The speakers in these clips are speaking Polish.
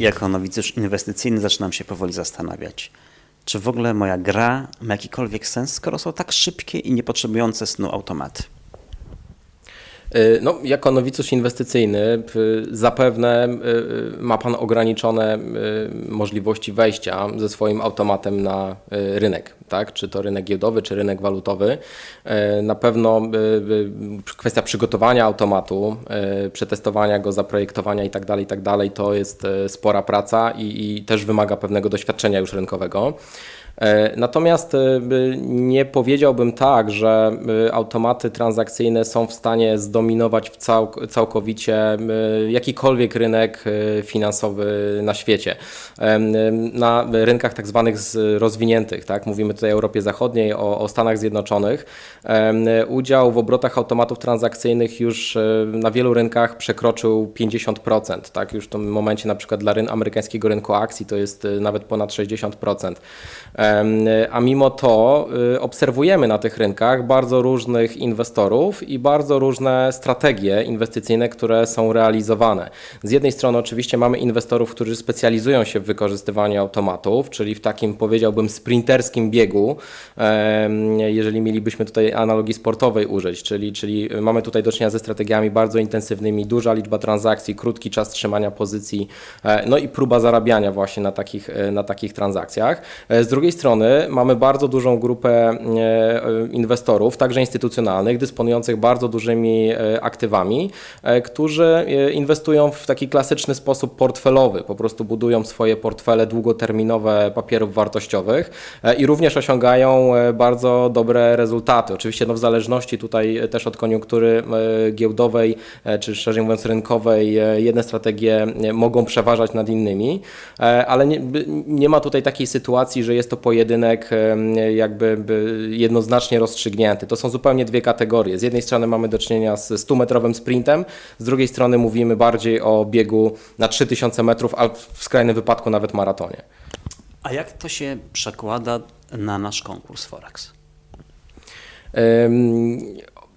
jako nowicjusz inwestycyjny zaczynam się powoli zastanawiać, czy w ogóle moja gra ma jakikolwiek sens, skoro są tak szybkie i niepotrzebujące snu automaty. Y, No, jako nowicjusz inwestycyjny y, zapewne y, ma Pan ograniczone możliwości wejścia ze swoim automatem na rynek, tak? czy to rynek giełdowy, czy rynek walutowy. Na pewno kwestia przygotowania automatu, przetestowania go, zaprojektowania itd., itd. to jest spora praca i, i też wymaga pewnego doświadczenia już rynkowego. E, Natomiast e, nie powiedziałbym tak, że e, automaty transakcyjne są w stanie zdominować w całk- całkowicie jakikolwiek rynek finansowy na świecie. Na rynkach tak zwanych rozwiniętych, tak? mówimy tutaj o Europie Zachodniej, o, o Stanach Zjednoczonych, udział w obrotach automatów transakcyjnych już na wielu rynkach przekroczył 50%. Tak? Już w tym momencie na przykład dla ryn- amerykańskiego rynku akcji to jest nawet ponad 60%. A mimo to y, obserwujemy na tych rynkach bardzo różnych inwestorów i bardzo różne strategie inwestycyjne, które są realizowane. Z jednej strony oczywiście mamy inwestorów, którzy specjalizują się w wykorzystywaniu automatów, czyli w takim powiedziałbym sprinterskim biegu, jeżeli mielibyśmy tutaj analogii sportowej użyć, czyli, czyli mamy tutaj do czynienia ze strategiami bardzo intensywnymi, duża liczba transakcji, krótki czas trzymania pozycji, e, no i próba zarabiania właśnie na takich, e, na takich transakcjach. E, Z drugiej strony mamy bardzo dużą grupę e, inwestorów, także instytucjonalnych, dysponujących bardzo dużymi e, aktywami, e, którzy inwestują w taki klasyczny sposób portfelowy, po prostu budują swoje portfele długoterminowe papierów wartościowych i również osiągają bardzo dobre rezultaty. Oczywiście no w zależności tutaj też od koniunktury giełdowej, czy szerzej mówiąc rynkowej, jedne strategie mogą przeważać nad innymi, ale nie, nie ma tutaj takiej sytuacji, że jest to pojedynek jakby by jednoznacznie rozstrzygnięty. To są zupełnie dwie kategorie. Z jednej strony mamy do czynienia z 100-metrowym sprintem, z drugiej strony mówimy bardziej o biegu na 3000 metrów, a w skrajnym wypadku nawet maratonie. A jak to się przekłada na nasz konkurs Forex?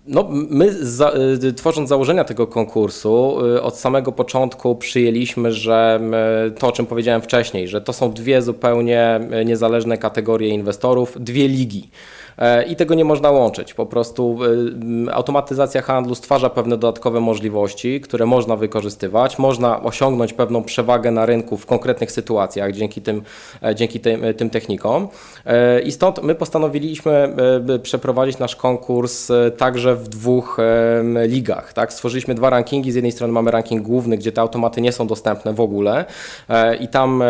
No, my za, y, tworząc założenia tego konkursu, y, od samego początku przyjęliśmy, że y, to, o czym powiedziałem wcześniej, że to są dwie zupełnie niezależne kategorie inwestorów, dwie ligi. E, I tego nie można łączyć. Po prostu y, automatyzacja handlu stwarza pewne dodatkowe możliwości, które można wykorzystywać. Można osiągnąć pewną przewagę na rynku w konkretnych sytuacjach dzięki tym, e, dzięki tym, tym technikom. E, I stąd my postanowiliśmy e, przeprowadzić nasz konkurs e, także w dwóch ligach. Tak? Stworzyliśmy dwa rankingi. Z jednej strony mamy ranking główny, gdzie te automaty nie są dostępne w ogóle e, i tam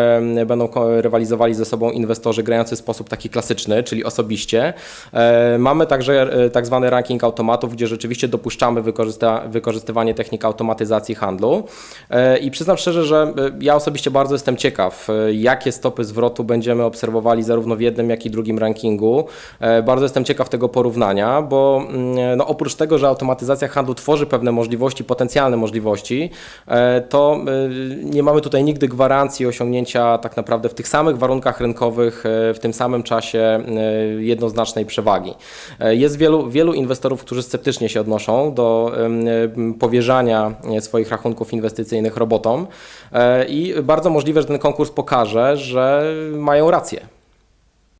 będą rywalizowali ze sobą inwestorzy grający w sposób taki klasyczny, czyli osobiście. E, Mamy także e, tak zwany ranking automatów, gdzie rzeczywiście dopuszczamy wykorzystywanie technik automatyzacji handlu. E, I przyznam szczerze, że ja osobiście bardzo jestem ciekaw, jakie stopy zwrotu będziemy obserwowali zarówno w jednym, jak i drugim rankingu. Bardzo jestem ciekaw tego porównania, bo mm, no, oprócz tego, że automatyzacja handlu tworzy pewne możliwości, potencjalne możliwości, to nie mamy tutaj nigdy gwarancji osiągnięcia tak naprawdę w tych samych warunkach rynkowych, w tym samym czasie e, jednoznacznej przewagi. E, Jest wielu, wielu inwestorów, którzy sceptycznie się odnoszą do powierzania e, swoich rachunków inwestycyjnych robotom e, i bardzo możliwe, że ten konkurs pokaże, że mają rację.